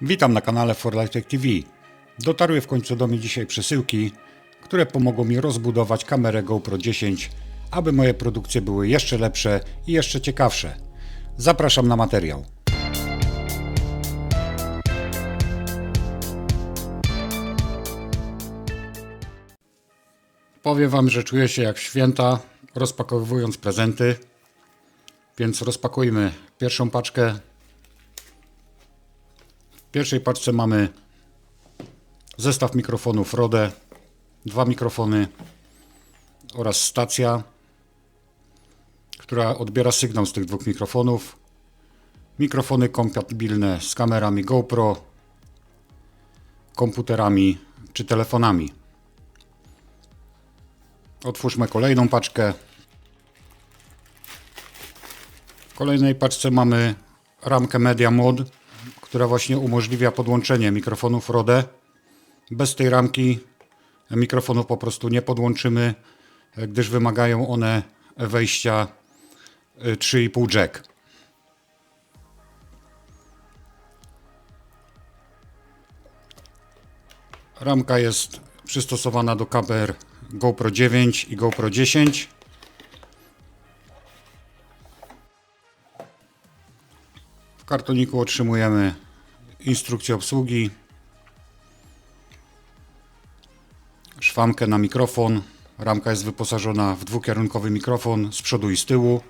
Witam na kanale Forlightek TV. Dotarły w końcu do mnie dzisiaj przesyłki, które pomogą mi rozbudować kamerę GoPro 10, aby moje produkcje były jeszcze lepsze i jeszcze ciekawsze. Zapraszam na materiał. Powiem Wam, że czuję się jak w święta, rozpakowując prezenty. Więc rozpakujmy pierwszą paczkę. W pierwszej paczce mamy zestaw mikrofonów Rode, dwa mikrofony oraz stacja, która odbiera sygnał z tych dwóch mikrofonów. Mikrofony kompatybilne z kamerami GoPro, komputerami czy telefonami. Otwórzmy kolejną paczkę. W kolejnej paczce mamy ramkę Media Mod, która właśnie umożliwia podłączenie mikrofonów Rode. Bez tej ramki mikrofonów po prostu nie podłączymy, gdyż wymagają one wejścia y, 3,5 jack. Ramka jest przystosowana do kamer GoPro 9 i GoPro 10. kartoniku otrzymujemy instrukcję obsługi, szwamkę na mikrofon. Ramka jest wyposażona w dwukierunkowy mikrofon z przodu i z tyłu.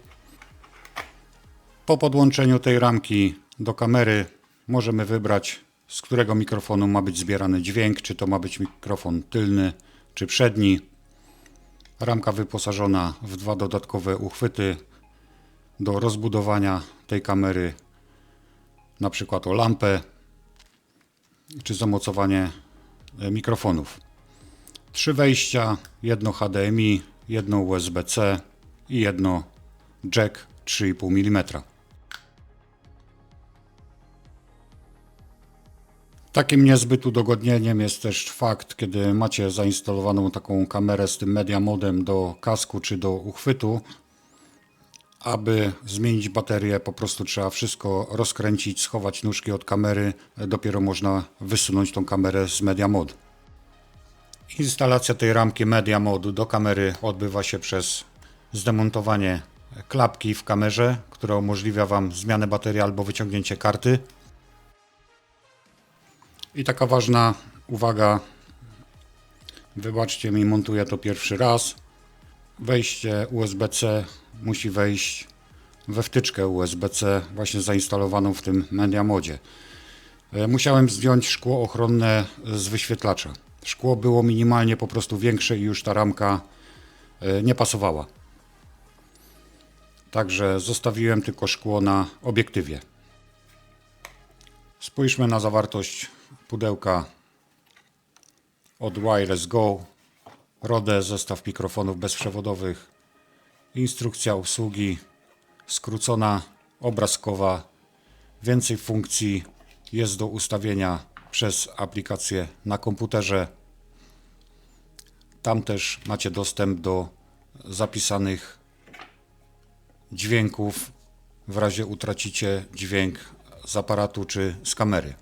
Po podłączeniu tej ramki do kamery możemy wybrać z którego mikrofonu ma być zbierany dźwięk, czy to ma być mikrofon tylny, czy przedni. Ramka wyposażona w dwa dodatkowe uchwyty do rozbudowania tej kamery, na przykład o lampę, czy zamocowanie e, mikrofonów. Trzy wejścia, jedno HDMI, jedno USB-C i jedno jack 3,5 mm. Takim niezbyt udogodnieniem jest też fakt, kiedy macie zainstalowaną taką kamerę z tym media modem do kasku czy do uchwytu, aby zmienić baterię, po prostu trzeba wszystko rozkręcić, schować nóżki od kamery, dopiero można wysunąć tą kamerę z media mod. Instalacja tej ramki media modu do kamery odbywa się przez zdemontowanie klapki w kamerze, która umożliwia Wam zmianę baterii albo wyciągnięcie karty. I taka ważna uwaga, wybaczcie mi, montuję to pierwszy raz. Wejście USB-C musi wejść we wtyczkę USB-C właśnie zainstalowaną w tym media modzie. E, Musiałem zdjąć szkło ochronne z wyświetlacza. Szkło było minimalnie po prostu większe i już ta ramka e, nie pasowała. Także zostawiłem tylko szkło na obiektywie. Spójrzmy na zawartość pudełka od Wireless Go. Rode, zestaw mikrofonów bezprzewodowych, instrukcja obsługi skrócona, obrazkowa, więcej funkcji jest do ustawienia przez aplikację na komputerze. Tam też macie dostęp do zapisanych dźwięków w razie utracicie dźwięk z aparatu czy z kamery.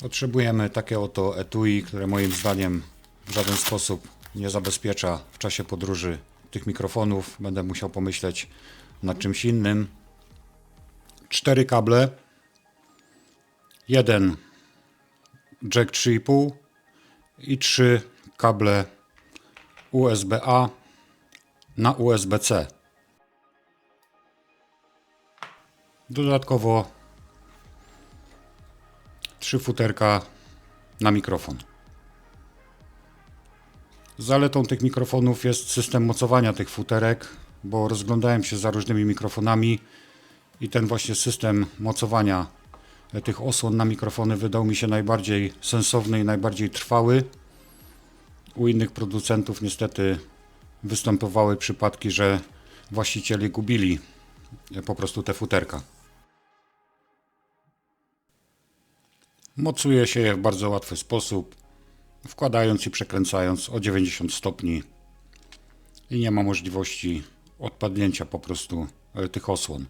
Potrzebujemy takie oto etui, które moim zdaniem w żaden sposób nie zabezpiecza w czasie podróży tych mikrofonów. Będę musiał pomyśleć nad czymś innym. Cztery kable. Jeden jack 3,5 i trzy kable USB-A na USB-C. Dodatkowo trzy futerka na mikrofon. Zaletą tych mikrofonów jest system mocowania tych futerek, bo rozglądałem się za różnymi mikrofonami i ten właśnie system mocowania tych osłon na mikrofony wydał mi się najbardziej sensowny i najbardziej trwały. U innych producentów niestety występowały przypadki, że właściciele gubili po prostu te futerka. Mocuje się je w bardzo łatwy sposób, wkładając i przekręcając o 90 stopni i nie ma możliwości odpadnięcia po prostu e, tych osłon.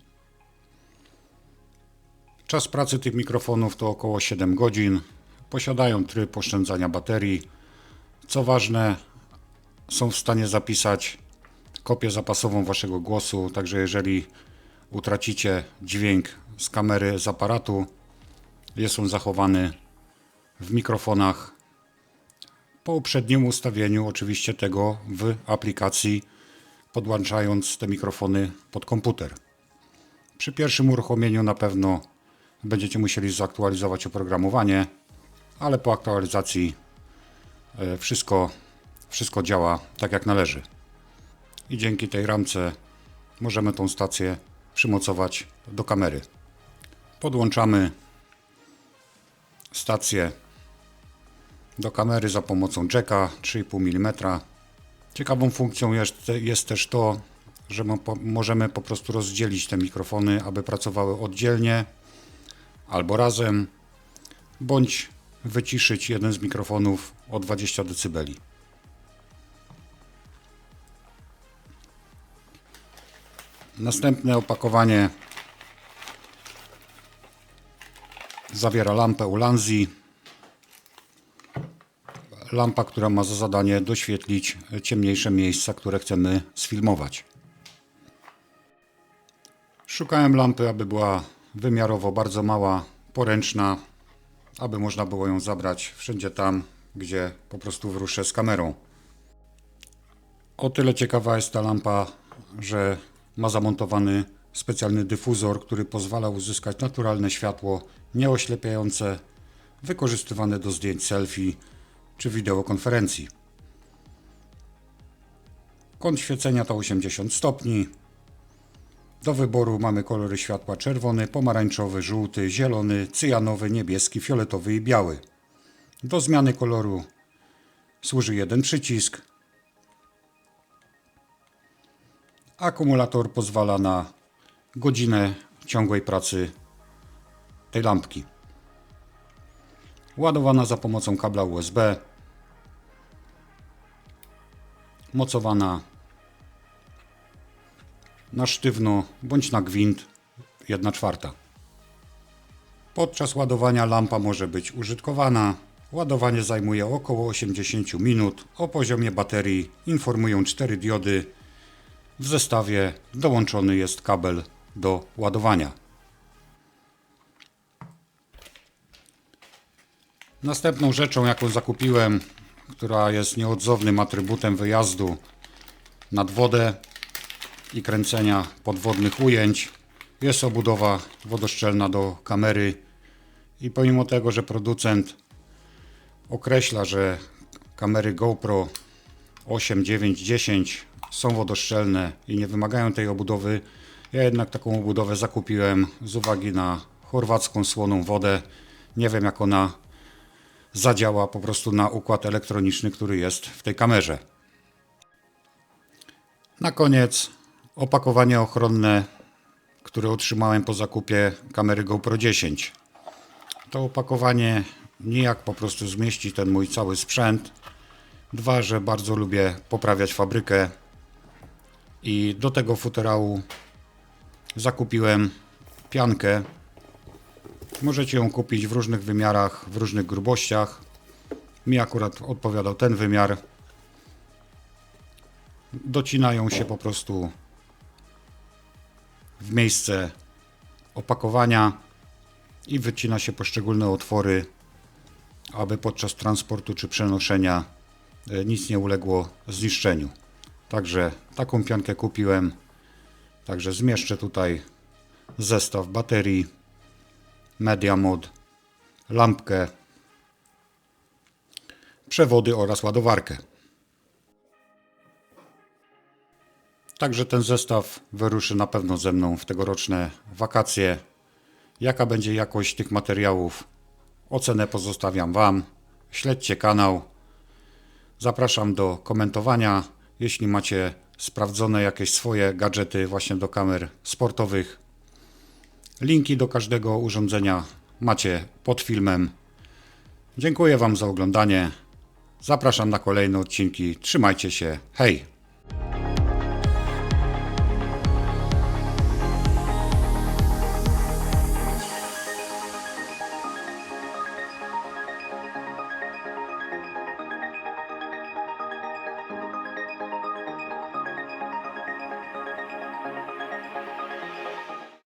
Czas pracy tych mikrofonów to około 7 godzin. Posiadają tryb oszczędzania baterii. Co ważne, są w stanie zapisać kopię zapasową waszego głosu, także jeżeli utracicie dźwięk z kamery, z aparatu, jest on zachowany w mikrofonach po uprzednim ustawieniu oczywiście tego w aplikacji, podłączając te mikrofony pod komputer. Przy pierwszym uruchomieniu na pewno będziecie musieli zaktualizować oprogramowanie, ale po aktualizacji e, wszystko, wszystko działa tak jak należy. I dzięki tej ramce możemy tą stację przymocować do kamery. Podłączamy stację do kamery za pomocą jacka 3,5 mm. Ciekawą funkcją jest, jest też to, że możemy po prostu rozdzielić te mikrofony, aby pracowały oddzielnie albo razem, bądź wyciszyć jeden z mikrofonów o 20 dB. Następne opakowanie zawiera lampę Ulanzi. Lampa, która ma za zadanie doświetlić ciemniejsze miejsca, które chcemy sfilmować. Szukałem lampy, aby była wymiarowo bardzo mała, poręczna, aby można było ją zabrać wszędzie tam, gdzie po prostu wyruszę z kamerą. O tyle ciekawa jest ta lampa, że ma zamontowany specjalny dyfuzor, który pozwala uzyskać naturalne światło, nieoślepiające, wykorzystywane do zdjęć selfie czy wideokonferencji. Kąt świecenia to 80 stopni. Do wyboru mamy kolory światła czerwony, pomarańczowy, żółty, zielony, cyjanowy, niebieski, fioletowy i biały. Do zmiany koloru służy jeden przycisk. Akumulator pozwala na godzinę ciągłej pracy tej lampki. Ładowana za pomocą kabla USB. Mocowana na sztywno bądź na gwint 1 czwarta. Podczas ładowania lampa może być użytkowana. Ładowanie zajmuje około 80 minut. O poziomie baterii informują 4 diody. W zestawie dołączony jest kabel do ładowania. Następną rzeczą, jaką zakupiłem, która jest nieodzownym atrybutem wyjazdu nad wodę i kręcenia podwodnych ujęć, jest obudowa wodoszczelna do kamery. I pomimo tego, że producent określa, że kamery GoPro 8, 9, 10 są wodoszczelne i nie wymagają tej obudowy, ja jednak taką obudowę zakupiłem z uwagi na chorwacką słoną wodę. Nie wiem jak ona zadziała po prostu na układ elektroniczny, który jest w tej kamerze. Na koniec opakowanie ochronne, które otrzymałem po zakupie kamery GoPro 10. To opakowanie nijak po prostu zmieści ten mój cały sprzęt. Dwa, że bardzo lubię poprawiać fabrykę i do tego futerału zakupiłem piankę Możecie ją kupić w różnych wymiarach, w różnych grubościach. Mi akurat odpowiadał ten wymiar. Docinają się po prostu w miejsce opakowania i wycina się poszczególne otwory, aby podczas transportu czy przenoszenia e, nic nie uległo zniszczeniu. Także taką piankę kupiłem. Także zmieszczę tutaj zestaw baterii media mod, lampkę, przewody oraz ładowarkę. Także ten zestaw wyruszy na pewno ze mną w tegoroczne wakacje. Jaka będzie jakość tych materiałów? Ocenę pozostawiam Wam. Śledźcie kanał. Zapraszam do komentowania. Jeśli macie sprawdzone jakieś swoje gadżety właśnie do kamer sportowych, Linki do każdego urządzenia macie pod filmem. Dziękuję Wam za oglądanie. Zapraszam na kolejne odcinki. Trzymajcie się. Hej!